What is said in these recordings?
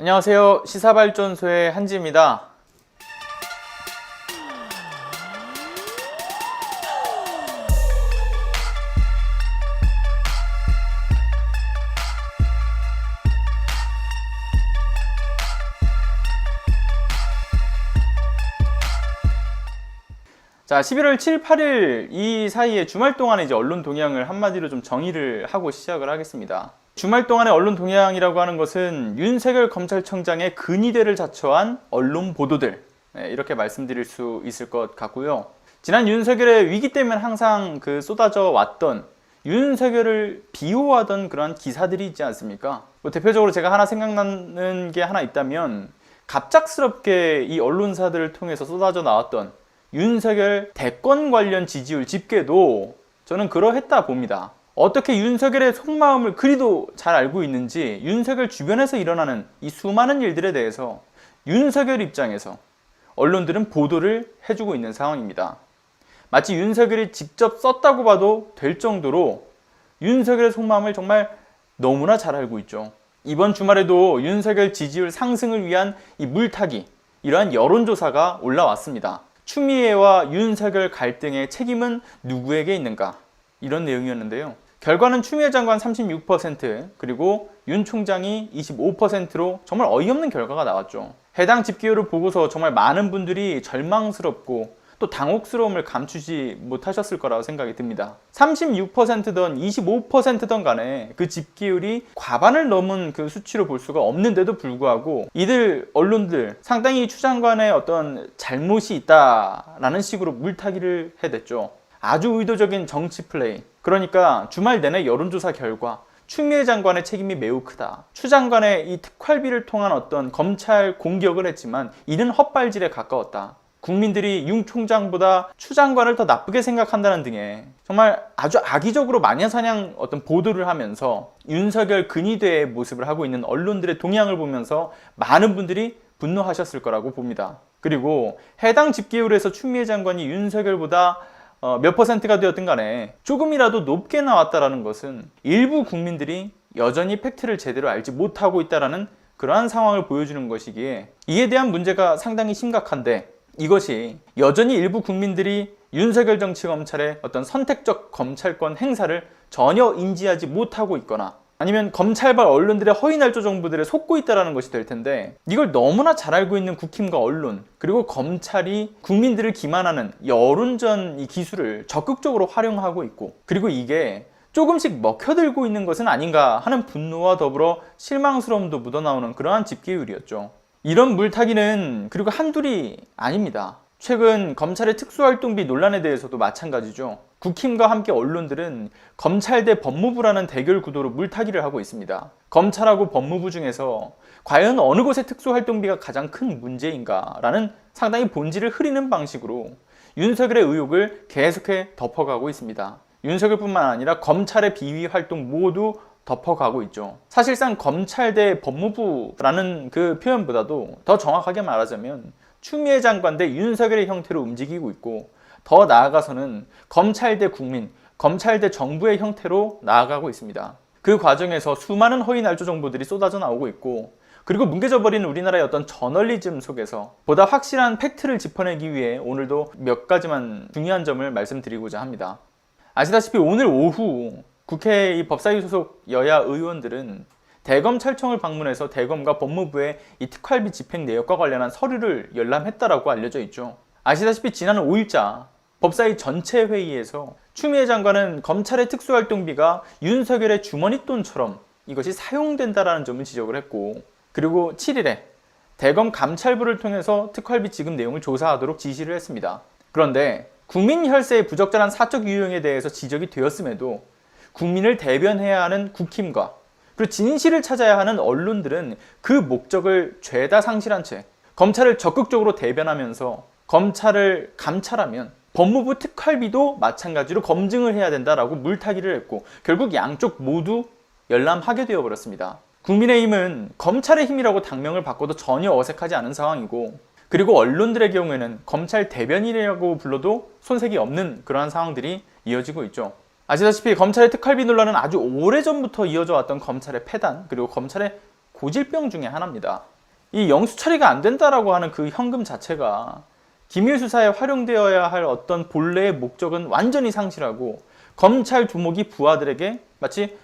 안녕하세요. 시사발전소의 한지입니다. 자, 11월 7, 8일 이 사이에 주말 동안에 이제 언론 동향을 한마디로 좀 정의를 하고 시작을 하겠습니다. 주말 동안의 언론 동향이라고 하는 것은 윤석열 검찰청장의 근위대를 자처한 언론 보도들 네, 이렇게 말씀드릴 수 있을 것 같고요. 지난 윤석열의 위기 때문에 항상 그 쏟아져 왔던 윤석열을 비호하던 그런 기사들이 있지 않습니까? 뭐 대표적으로 제가 하나 생각나는 게 하나 있다면 갑작스럽게 이 언론사들을 통해서 쏟아져 나왔던 윤석열 대권 관련 지지율 집계도 저는 그러했다 봅니다. 어떻게 윤석열의 속마음을 그리도 잘 알고 있는지 윤석열 주변에서 일어나는 이 수많은 일들에 대해서 윤석열 입장에서 언론들은 보도를 해주고 있는 상황입니다. 마치 윤석열이 직접 썼다고 봐도 될 정도로 윤석열의 속마음을 정말 너무나 잘 알고 있죠. 이번 주말에도 윤석열 지지율 상승을 위한 이 물타기, 이러한 여론조사가 올라왔습니다. 추미애와 윤석열 갈등의 책임은 누구에게 있는가? 이런 내용이었는데요. 결과는 추미애 장관 36% 그리고 윤 총장이 25%로 정말 어이없는 결과가 나왔죠. 해당 집계율을 보고서 정말 많은 분들이 절망스럽고 또 당혹스러움을 감추지 못하셨을 거라고 생각이 듭니다. 36%든 25%든 간에 그 집계율이 과반을 넘은 그 수치로 볼 수가 없는데도 불구하고 이들 언론들 상당히 추 장관의 어떤 잘못이 있다라는 식으로 물타기를 해댔죠. 아주 의도적인 정치 플레이. 그러니까 주말 내내 여론조사 결과 추미애 장관의 책임이 매우 크다. 추 장관의 이 특활비를 통한 어떤 검찰 공격을 했지만 이는 헛발질에 가까웠다. 국민들이 윤 총장보다 추 장관을 더 나쁘게 생각한다는 등의 정말 아주 악의적으로 마녀사냥 어떤 보도를 하면서 윤석열 근위대의 모습을 하고 있는 언론들의 동향을 보면서 많은 분들이 분노하셨을 거라고 봅니다. 그리고 해당 집계율에서 추미애 장관이 윤석열보다 어, 몇 퍼센트가 되었든 간에 조금이라도 높게 나왔다라는 것은 일부 국민들이 여전히 팩트를 제대로 알지 못하고 있다라는 그러한 상황을 보여주는 것이기에 이에 대한 문제가 상당히 심각한데 이것이 여전히 일부 국민들이 윤석열 정치 검찰의 어떤 선택적 검찰권 행사를 전혀 인지하지 못하고 있거나 아니면 검찰발 언론들의 허위날조 정보들에 속고 있다는 것이 될 텐데 이걸 너무나 잘 알고 있는 국힘과 언론 그리고 검찰이 국민들을 기만하는 여론전 이 기술을 적극적으로 활용하고 있고 그리고 이게 조금씩 먹혀들고 있는 것은 아닌가 하는 분노와 더불어 실망스러움도 묻어나오는 그러한 집계율이었죠. 이런 물타기는 그리고 한둘이 아닙니다. 최근 검찰의 특수활동비 논란에 대해서도 마찬가지죠. 국힘과 함께 언론들은 검찰 대 법무부라는 대결 구도로 물타기를 하고 있습니다. 검찰하고 법무부 중에서 과연 어느 곳의 특수활동비가 가장 큰 문제인가라는 상당히 본질을 흐리는 방식으로 윤석열의 의혹을 계속해 덮어가고 있습니다. 윤석열뿐만 아니라 검찰의 비위 활동 모두 덮어가고 있죠. 사실상 검찰 대 법무부라는 그 표현보다도 더 정확하게 말하자면 추미애 장관 대 윤석열의 형태로 움직이고 있고 더 나아가서는 검찰 대 국민, 검찰 대 정부의 형태로 나아가고 있습니다. 그 과정에서 수많은 허위 날조 정보들이 쏟아져 나오고 있고 그리고 뭉개져 버리는 우리나라의 어떤 저널리즘 속에서 보다 확실한 팩트를 짚어내기 위해 오늘도 몇 가지만 중요한 점을 말씀드리고자 합니다. 아시다시피 오늘 오후 국회 이 법사위 소속 여야 의원들은 대검찰청을 방문해서 대검과 법무부의 이 특활비 집행 내역과 관련한 서류를 열람했다라고 알려져 있죠. 아시다시피 지난 5일자 법사위 전체 회의에서 추미애 장관은 검찰의 특수활동비가 윤석열의 주머니 돈처럼 이것이 사용된다라는 점을 지적을 했고 그리고 7일에 대검 감찰부를 통해서 특활비 지급 내용을 조사하도록 지시를 했습니다. 그런데 국민 혈세의 부적절한 사적 유용에 대해서 지적이 되었음에도 국민을 대변해야 하는 국힘과 그리고 진실을 찾아야 하는 언론들은 그 목적을 죄다 상실한 채 검찰을 적극적으로 대변하면서 검찰을 감찰하면 법무부 특활비도 마찬가지로 검증을 해야 된다라고 물타기를 했고 결국 양쪽 모두 열람하게 되어 버렸습니다. 국민의힘은 검찰의 힘이라고 당명을 바꿔도 전혀 어색하지 않은 상황이고 그리고 언론들의 경우에는 검찰 대변인이라고 불러도 손색이 없는 그러한 상황들이 이어지고 있죠. 아시다시피 검찰의 특활비 논란은 아주 오래전부터 이어져 왔던 검찰의 폐단 그리고 검찰의 고질병 중에 하나입니다. 이 영수 처리가 안 된다라고 하는 그 현금 자체가 기밀 수사에 활용되어야 할 어떤 본래의 목적은 완전히 상실하고 검찰 두목이 부하들에게 마치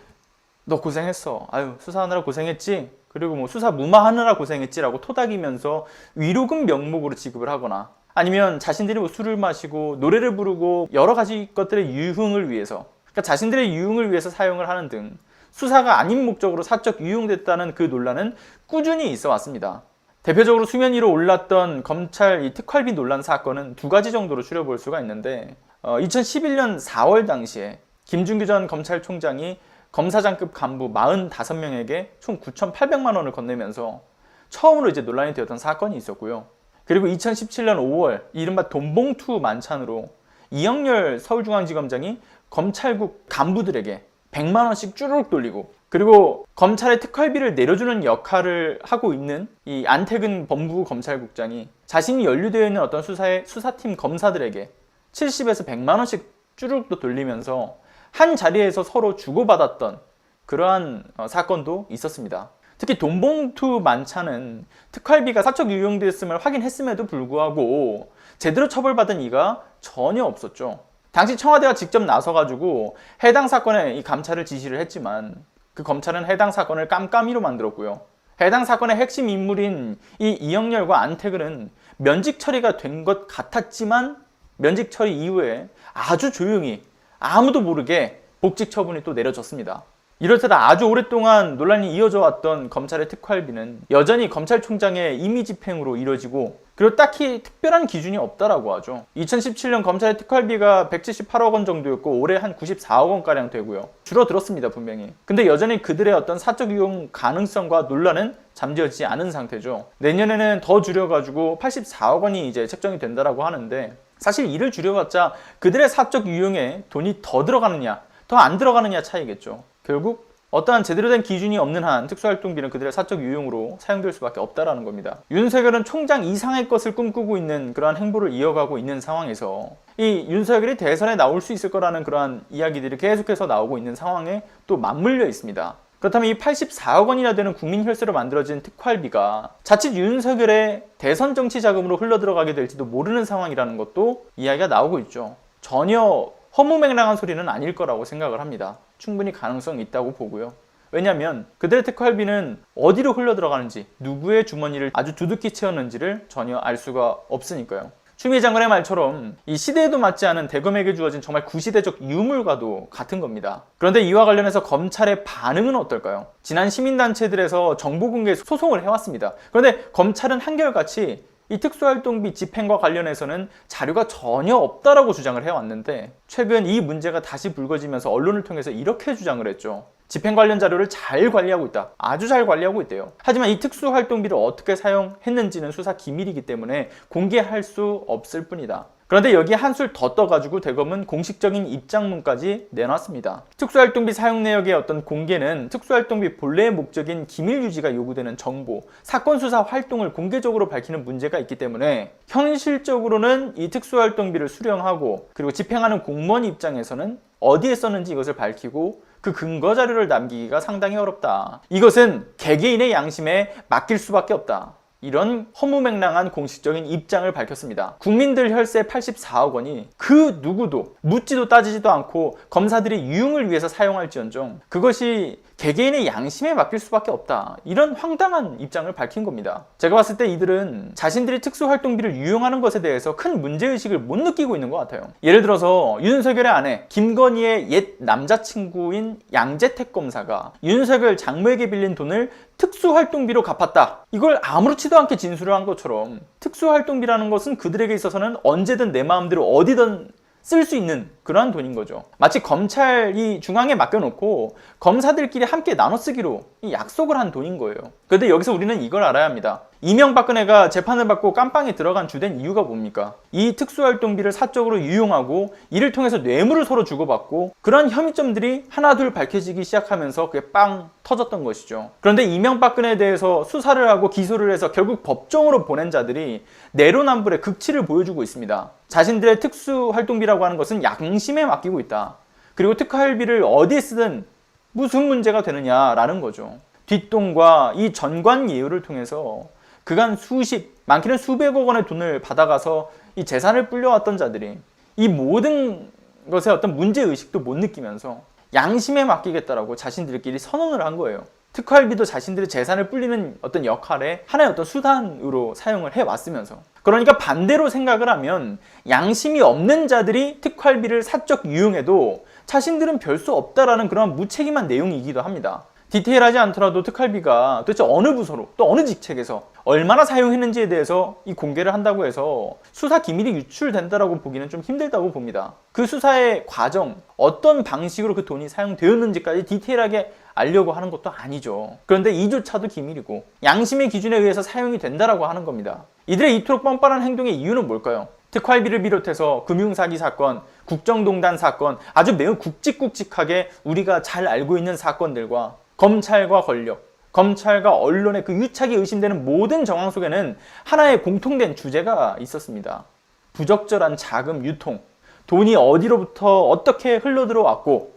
너 고생했어. 아유 수사하느라 고생했지. 그리고 뭐 수사 무마하느라 고생했지라고 토닥이면서 위로금 명목으로 지급을 하거나 아니면 자신들이 뭐 술을 마시고 노래를 부르고 여러 가지 것들의 유흥을 위해서 그러니까 자신들의 유흥을 위해서 사용을 하는 등 수사가 아닌 목적으로 사적 유용됐다는 그 논란은 꾸준히 있어 왔습니다. 대표적으로 수면 위로 올랐던 검찰 이 특활비 논란 사건은 두 가지 정도로 추려볼 수가 있는데 어, 2011년 4월 당시에 김준규 전 검찰총장이 검사장급 간부 45명에게 총 9,800만 원을 건네면서 처음으로 이제 논란이 되었던 사건이 있었고요. 그리고 2017년 5월 이른바 돈봉투 만찬으로 이영렬 서울중앙지검장이 검찰국 간부들에게 100만 원씩 쭈르륵 돌리고 그리고 검찰의 특활비를 내려주는 역할을 하고 있는 이 안태근 법무부 검찰국장이 자신이 연루되어 있는 어떤 수사의 수사팀 검사들에게 70에서 100만 원씩 쭈르륵 또 돌리면서 한 자리에서 서로 주고받았던 그러한 어, 사건도 있었습니다. 특히 돈봉투 만찬은 특활비가 사적 유용됐음을 확인했음에도 불구하고 제대로 처벌받은 이가 전혀 없었죠. 당시 청와대가 직접 나서가지고 해당 사건에 이 감찰을 지시를 했지만 그 검찰은 해당 사건을 깜깜이로 만들었고요. 해당 사건의 핵심 인물인 이 이영렬과 안태근은 면직 처리가 된 것 같았지만 면직 처리 이후에 아주 조용히 아무도 모르게 복직 처분이 또 내려졌습니다. 이럴 때다 아주 오랫동안 논란이 이어져 왔던 검찰의 특활비는 여전히 검찰총장의 임의 집행으로 이뤄지고 그리고 딱히 특별한 기준이 없다라고 하죠. 2017년 검찰의 특활비가 178억 원 정도였고 올해 한 94억 원가량 되고요. 줄어들었습니다, 분명히. 근데 여전히 그들의 어떤 사적 유용 가능성과 논란은 잠재워지지 않은 상태죠. 내년에는 더 줄여가지고 84억 원이 이제 책정이 된다라고 하는데 사실 이를 줄여봤자 그들의 사적 유용에 돈이 더 들어가느냐, 더 안 들어가느냐 차이겠죠. 결국 어떠한 제대로 된 기준이 없는 한 특수활동비는 그들의 사적 유용으로 사용될 수밖에 없다라는 겁니다. 윤석열은 총장 이상의 것을 꿈꾸고 있는 그러한 행보를 이어가고 있는 상황에서 이 윤석열이 대선에 나올 수 있을 거라는 그러한 이야기들이 계속해서 나오고 있는 상황에 또 맞물려 있습니다. 그렇다면 이 84억 원이나 되는 국민 혈세로 만들어진 특활비가 자칫 윤석열의 대선 정치 자금으로 흘러 들어가게 될지도 모르는 상황이라는 것도 이야기가 나오고 있죠. 전혀 허무맹랑한 소리는 아닐 거라고 생각을 합니다. 충분히 가능성이 있다고 보고요. 왜냐하면 그들의 특활비는 어디로 흘러 들어가는지 누구의 주머니를 아주 두둑히 채웠는지를 전혀 알 수가 없으니까요. 추미애 장관의 말처럼 이 시대에도 맞지 않은 대검에게 주어진 정말 구시대적 유물과도 같은 겁니다. 그런데 이와 관련해서 검찰의 반응은 어떨까요? 지난 시민단체들에서 정보 공개 소송을 해왔습니다. 그런데 검찰은 한결같이 이 특수활동비 집행과 관련해서는 자료가 전혀 없다라고 주장을 해왔는데 최근 이 문제가 다시 불거지면서 언론을 통해서 이렇게 주장을 했죠. 집행 관련 자료를 잘 관리하고 있다. 아주 잘 관리하고 있대요. 하지만 이 특수활동비를 어떻게 사용했는지는 수사 기밀이기 때문에 공개할 수 없을 뿐이다. 그런데 여기에 한술 더 떠가지고 대검은 공식적인 입장문까지 내놨습니다. 특수활동비 사용 내역의 어떤 공개는 특수활동비 본래의 목적인 기밀 유지가 요구되는 정보, 사건 수사 활동을 공개적으로 밝히는 문제가 있기 때문에 현실적으로는 이 특수활동비를 수령하고 그리고 집행하는 공무원 입장에서는 어디에 썼는지 이것을 밝히고 그 근거 자료를 남기기가 상당히 어렵다. 이것은 개개인의 양심에 맡길 수밖에 없다. 이런 허무맹랑한 공식적인 입장을 밝혔습니다. 국민들 혈세 84억 원이 그 누구도 묻지도 따지지도 않고 검사들이 유용을 위해서 사용할지언정 그것이 개개인의 양심에 맡길 수밖에 없다. 이런 황당한 입장을 밝힌 겁니다. 제가 봤을 때 이들은 자신들이 특수활동비를 유용하는 것에 대해서 큰 문제의식을 못 느끼고 있는 것 같아요. 예를 들어서 윤석열의 아내 김건희의 옛 남자친구인 양재택 검사가 윤석열 장모에게 빌린 돈을 특수활동비로 갚았다. 이걸 아무렇지도 않게 진술을 한 것처럼 특수활동비라는 것은 그들에게 있어서는 언제든 내 마음대로 어디든 쓸 수 있는 그러한 돈인 거죠. 마치 검찰이 중앙에 맡겨놓고 검사들끼리 함께 나눠 쓰기로 약속을 한 돈인 거예요. 그런데 여기서 우리는 이걸 알아야 합니다. 이명박근혜가 재판을 받고 깜빵에 들어간 주된 이유가 뭡니까? 이 특수활동비를 사적으로 유용하고 이를 통해서 뇌물을 서로 주고받고 그런 혐의점들이 하나둘 밝혀지기 시작하면서 그게 빵 터졌던 것이죠. 그런데 이명박근혜에 대해서 수사를 하고 기소를 해서 결국 법정으로 보낸 자들이 내로남불의 극치를 보여주고 있습니다. 자신들의 특수활동비라고 하는 것은 양심에 맡기고 있다. 그리고 특활비를 어디에 쓰든 무슨 문제가 되느냐라는 거죠. 뒷돈과 이 전관 예우를 통해서 그간 수십, 많게는 수백억 원의 돈을 받아가서 이 재산을 불려왔던 자들이 이 모든 것에 어떤 문제 의식도 못 느끼면서 양심에 맡기겠다라고 자신들끼리 선언을 한 거예요. 특활비도 자신들의 재산을 불리는 어떤 역할에 하나의 어떤 수단으로 사용을 해 왔으면서 그러니까 반대로 생각을 하면 양심이 없는 자들이 특활비를 사적 유용해도 자신들은 별 수 없다라는 그런 무책임한 내용이기도 합니다. 디테일하지 않더라도 특활비가 도대체 어느 부서로 또 어느 직책에서 얼마나 사용했는지에 대해서 이 공개를 한다고 해서 수사 기밀이 유출된다라고 보기는 좀 힘들다고 봅니다. 그 수사의 과정, 어떤 방식으로 그 돈이 사용되었는지까지 디테일하게 알려고 하는 것도 아니죠. 그런데 이조차도 기밀이고 양심의 기준에 의해서 사용이 된다라고 하는 겁니다. 이들의 이토록 뻔뻔한 행동의 이유는 뭘까요? 특활비를 비롯해서 금융사기 사건, 국정농단 사건, 아주 매우 굵직굵직하게 우리가 잘 알고 있는 사건들과 검찰과 권력, 검찰과 언론의 그 유착이 의심되는 모든 정황 속에는 하나의 공통된 주제가 있었습니다. 부적절한 자금 유통, 돈이 어디로부터 어떻게 흘러들어왔고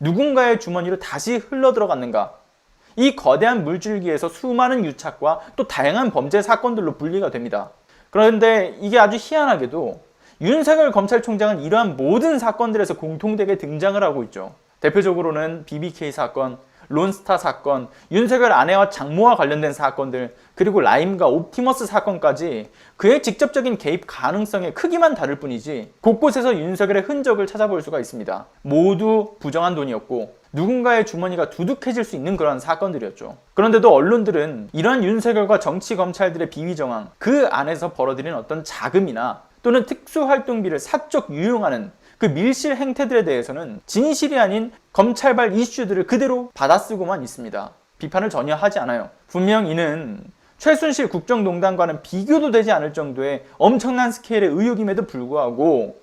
누군가의 주머니로 다시 흘러들어갔는가 이 거대한 물줄기에서 수많은 유착과 또 다양한 범죄 사건들로 분리가 됩니다. 그런데 이게 아주 희한하게도 윤석열 검찰총장은 이러한 모든 사건들에서 공통되게 등장을 하고 있죠. 대표적으로는 BBK 사건, 론스타 사건, 윤석열 아내와 장모와 관련된 사건들, 그리고 라임과 옵티머스 사건까지 그의 직접적인 개입 가능성의 크기만 다를 뿐이지 곳곳에서 윤석열의 흔적을 찾아볼 수가 있습니다. 모두 부정한 돈이었고 누군가의 주머니가 두둑해질 수 있는 그런 사건들이었죠. 그런데도 언론들은 이러한 윤석열과 정치 검찰들의 비위 정황, 그 안에서 벌어들인 어떤 자금이나 또는 특수활동비를 사적 유용하는 그 밀실 행태들에 대해서는 진실이 아닌 검찰발 이슈들을 그대로 받아쓰고만 있습니다. 비판을 전혀 하지 않아요. 분명 이는 최순실 국정농단과는 비교도 되지 않을 정도의 엄청난 스케일의 의혹임에도 불구하고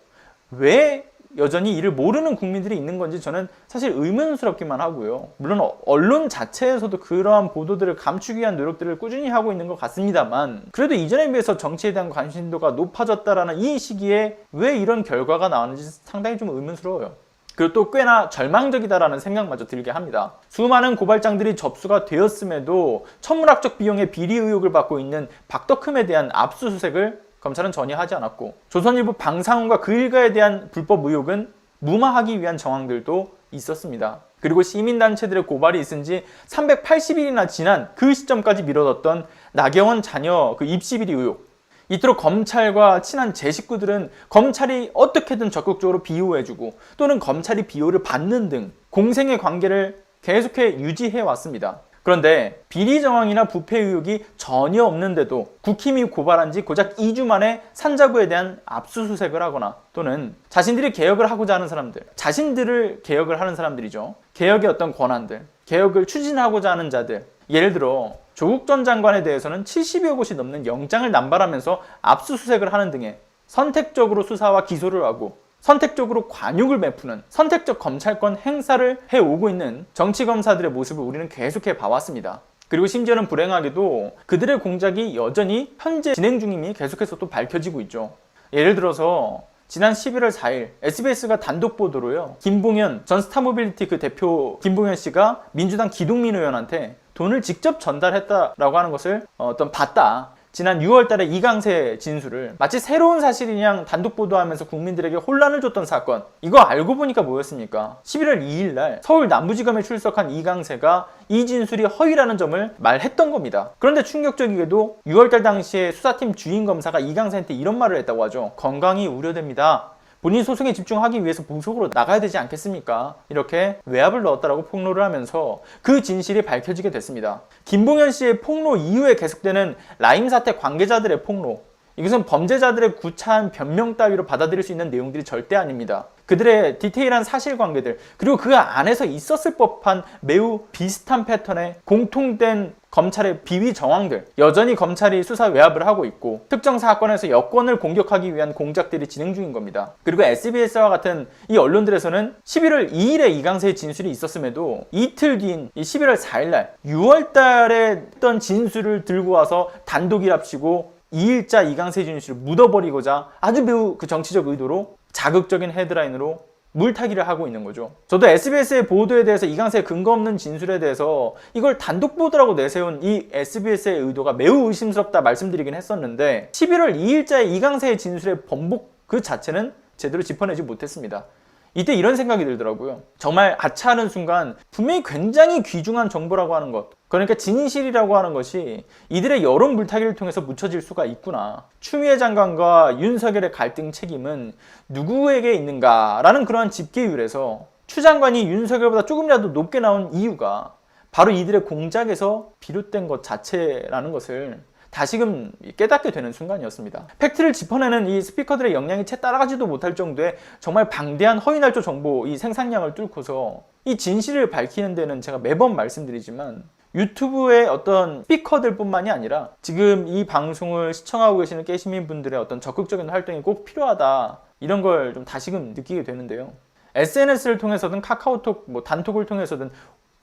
왜 여전히 이를 모르는 국민들이 있는 건지 저는 사실 의문스럽기만 하고요. 물론 언론 자체에서도 그러한 보도들을 감추기 위한 노력들을 꾸준히 하고 있는 것 같습니다만 그래도 이전에 비해서 정치에 대한 관심도가 높아졌다라는 이 시기에 왜 이런 결과가 나오는지 상당히 좀 의문스러워요. 그리고 또 꽤나 절망적이다라는 생각마저 들게 합니다. 수많은 고발장들이 접수가 되었음에도 천문학적 비용의 비리 의혹을 받고 있는 박덕흠에 대한 압수수색을 검찰은 전혀 하지 않았고 조선일보 방상훈과 그 일가에 대한 불법 의혹은 무마하기 위한 정황들도 있었습니다. 그리고 시민단체들의 고발이 있은 지 380일이나 지난 그 시점까지 미뤄뒀던 나경원 자녀 그 입시비리 의혹. 이토록 검찰과 친한 제 식구들은 검찰이 어떻게든 적극적으로 비호해주고 또는 검찰이 비호를 받는 등 공생의 관계를 계속해 유지해 왔습니다. 그런데 비리 정황이나 부패 의혹이 전혀 없는데도 국힘이 고발한 지 고작 2주 만에 산자부에 대한 압수수색을 하거나 또는 자신들이 개혁을 하고자 하는 사람들, 자신들을 개혁을 하는 사람들이죠. 개혁의 어떤 권한들, 개혁을 추진하고자 하는 자들, 예를 들어 조국 전 장관에 대해서는 70여 곳이 넘는 영장을 남발하면서 압수수색을 하는 등의 선택적으로 수사와 기소를 하고 선택적으로 관용을 베푸는 선택적 검찰권 행사를 해오고 있는 정치검사들의 모습을 우리는 계속해 봐왔습니다. 그리고 심지어는 불행하게도 그들의 공작이 여전히 현재 진행 중임이 계속해서 또 밝혀지고 있죠. 예를 들어서 지난 11월 4일 SBS가 단독 보도로요. 김봉현 전 스타모빌리티 그 대표 김봉현 씨가 민주당 기동민 의원한테 돈을 직접 전달했다라고 하는 것을 어떤 봤다. 지난 6월 달에 이강세 진술을 마치 새로운 사실이냐 단독 보도하면서 국민들에게 혼란을 줬던 사건. 이거 알고 보니까 뭐였습니까? 11월 2일 날 서울 남부지검에 출석한 이강세가 이 진술이 허위라는 점을 말했던 겁니다. 그런데 충격적이게도 6월 달 당시에 수사팀 주인 검사가 이강세한테 이런 말을 했다고 하죠. 건강이 우려됩니다. 본인 소송에 집중하기 위해서 무속으로 나가야 되지 않겠습니까? 이렇게 외압을 넣었다라고 폭로를 하면서 그 진실이 밝혀지게 됐습니다. 김봉현 씨의 폭로 이후에 계속되는 라임 사태 관계자들의 폭로. 이것은 범죄자들의 구차한 변명 따위로 받아들일 수 있는 내용들이 절대 아닙니다. 그들의 디테일한 사실관계들 그리고 그 안에서 있었을 법한 매우 비슷한 패턴의 공통된 검찰의 비위 정황들 여전히 검찰이 수사 외압을 하고 있고 특정 사건에서 여권을 공격하기 위한 공작들이 진행 중인 겁니다. 그리고 SBS와 같은 이 언론들에서는 11월 2일에 이강세의 진술이 있었음에도 이틀 뒤인 11월 4일날 6월 달에 했던 진술을 들고 와서 단독 일합시고 2일자 이강세 진술을 묻어버리고자 아주 매우 그 정치적 의도로 자극적인 헤드라인으로 물타기를 하고 있는 거죠. 저도 SBS의 보도에 대해서 이강세의 근거 없는 진술에 대해서 이걸 단독 보도라고 내세운 이 SBS의 의도가 매우 의심스럽다 말씀드리긴 했었는데 11월 2일자의 이강세의 진술의 번복 그 자체는 제대로 짚어내지 못했습니다. 이때 이런 생각이 들더라고요. 정말 아차하는 순간 분명히 굉장히 귀중한 정보라고 하는 것. 그러니까 진실이라고 하는 것이 이들의 여론 물타기를 통해서 묻혀질 수가 있구나. 추미애 장관과 윤석열의 갈등 책임은 누구에게 있는가라는 그러한 집계율에서 추 장관이 윤석열보다 조금이라도 높게 나온 이유가 바로 이들의 공작에서 비롯된 것 자체라는 것을 다시금 깨닫게 되는 순간이었습니다. 팩트를 짚어내는 이 스피커들의 역량이 채 따라가지도 못할 정도의 정말 방대한 허위날조 정보 이 생산량을 뚫고서 이 진실을 밝히는 데는 제가 매번 말씀드리지만 유튜브의 어떤 스피커들 뿐만이 아니라 지금 이 방송을 시청하고 계시는 깨시민 분들의 어떤 적극적인 활동이 꼭 필요하다 이런 걸 좀 다시금 느끼게 되는데요. SNS를 통해서든 카카오톡 뭐 단톡을 통해서든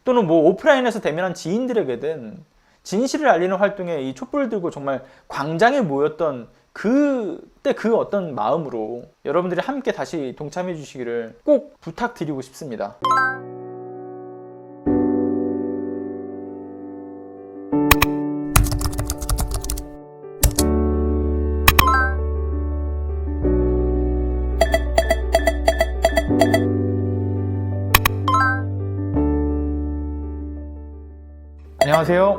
또는 뭐 오프라인에서 대면한 지인들에게든 진실을 알리는 활동에 이 촛불을 들고 정말 광장에 모였던 그때 그 어떤 마음으로 여러분들이 함께 다시 동참해 주시기를 꼭 부탁드리고 싶습니다. 안녕하세요.